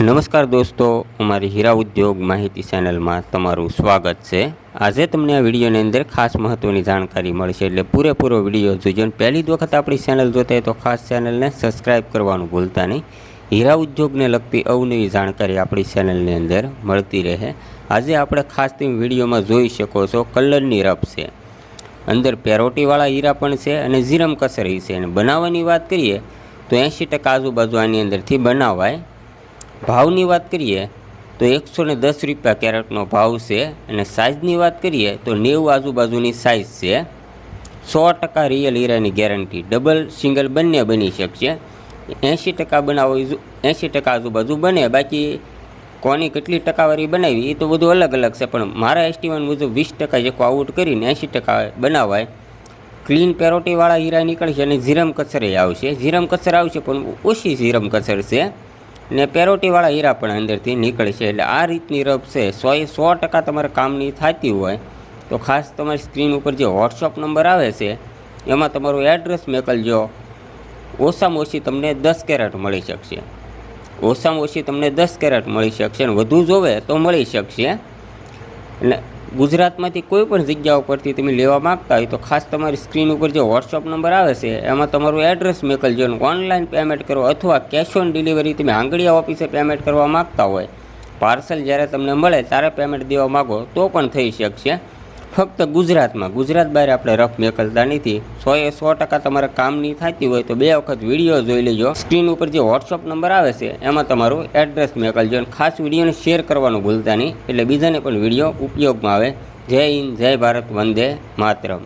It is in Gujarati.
નમસ્કાર દોસ્તો અમારી હીરા ઉદ્યોગ માહિતી ચેનલમાં તમારું સ્વાગત છે. આજે તમને આ વિડીયોની અંદર ખાસ મહત્ત્વની જાણકારી મળશે એટલે પૂરેપૂરો વીડિયો જોજો પહેલી જ વખત આપણી ચેનલ જોતા હોય તો ખાસ ચેનલને સબસ્ક્રાઈબ કરવાનું ભૂલતા નહીં. હીરા ઉદ્યોગને લગતી અવનવી જાણકારી આપણી ચેનલની અંદર મળતી રહે. આજે આપણે ખાસ તમે વિડીયોમાં જોઈ શકો છો, કલરની રફ છે. અંદર પેરોટીવાળા હીરા પણ છે અને ઝીરમ કસરી છે. અને બનાવવાની વાત કરીએ તો એંશી ટકા આજુબાજુ આની અંદરથી બનાવાય. ભાવની વાત કરીએ તો એકસો ને દસ રૂપિયા કેરેટનો ભાવ છે અને સાઇઝની વાત કરીએ તો નેવું આજુબાજુની સાઇઝ છે. સો ટકા રિયલ હીરાની ગેરંટી. ડબલ સિંગલ બંને બની શકશે. એંશી ટકા બનાવો એંશી ટકા આજુબાજુ બને. બાકી કોની કેટલી ટકાવારી બનાવી એ તો બધું અલગ અલગ છે. પણ મારા એસ્ટિમેટ મુજબ વીસ ટકા જેકો આઉટ કરીને એંશી ટકા બનાવાય ક્લીન પેરોટીવાળા હીરા નીકળશે અને ઝીરમ કચરે આવશે. ઝીરમ કચર આવશે પણ ઓછી ઝીરમ કચર છે. ને પેરોટીવાળા હીરા પણ અંદરથી નીકળે છે એટલે આ રીતની રબ છે. સો એ સો ટકા તમારે કામની થતી હોય તો ખાસ તમારી સ્ક્રીન ઉપર જે વોટ્સઅપ નંબર આવે છે, એમાં તમારું એડ્રેસ મોકલજો ઓછામાં ઓછી તમને દસ કેરેટ મળી શકશે. ઓછામાં ઓછી તમને દસ કેરેટ મળી શકશે અને વધુ જોવે તો મળી શકશે. એટલે ગુજરાતમાંથી કોઈ પણ જગ્યા ઉપરથી તમે લેવા માગતા હોય તો ખાસ તમારી સ્ક્રીન ઉપર જે વોટ્સઅપ નંબર આવે છે, એમાં તમારું એડ્રેસ મોકલજો અને ઓનલાઈન પેમેન્ટ કરો અથવા કેશ ઓન ડિલિવરી તમે આંગળીયા ઓફિસે પેમેન્ટ કરવા માગતા હોય. પાર્સલ જ્યારે તમને મળે ત્યારે પેમેન્ટ દેવા માગો તો પણ થઈ શકશે. ફક્ત ગુજરાતમાં. ગુજરાત બહાર આપણે રફ મેકલતા નથી. સો એ સો ટકા તમારે કામ નહીં થતી હોય તો બે વખત વીડિયો જોઈ લેજો. સ્ક્રીન ઉપર જે વોટ્સઅપ નંબર આવે છે, એમાં તમારું એડ્રેસ મેકલજો અને ખાસ વિડીયોને શેર કરવાનું ભૂલતા નહીં. એટલે બીજાને પણ વીડિયો ઉપયોગમાં આવે. જય હિન્દ, જય ભારત, વંદે માતરમ.